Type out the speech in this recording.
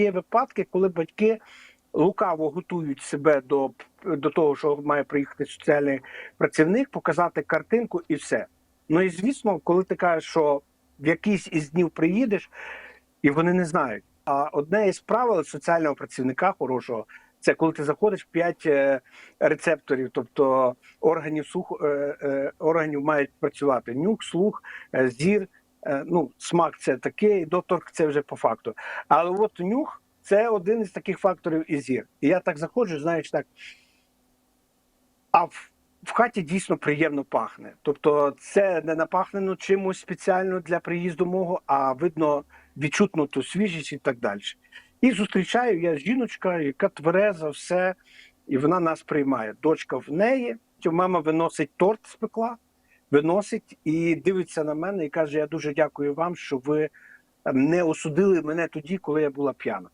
є випадки, коли батьки лукаво готують себе до, до того, що має приїхати соціальний працівник, показати картинку і все. Ну і звісно, коли ти кажеш, що в якийсь із днів приїдеш, і вони не знають. А одне із правил соціального працівника хорошого це коли ти заходиш 5 рецепторів, тобто органів слуху, е, е, органів мають працювати нюх, слух, е, зір. Е, Ну, смак це таке, і доторк це вже по факту. Але от нюх це один із таких факторів і зір. І я так заходжу, знаєш, так. А в, в хаті дійсно приємно пахне. Тобто, це не напахнено чимось спеціально для приїзду мого, а видно відчутно ту свіжість і так далі. І зустрічаю я жіночка, яка твереза, все, і вона нас приймає. Дочка в неї, мама виносить торт з пекла, виносить і дивиться на мене і каже: Я дуже дякую вам, що ви не осудили мене тоді, коли я була п'яна.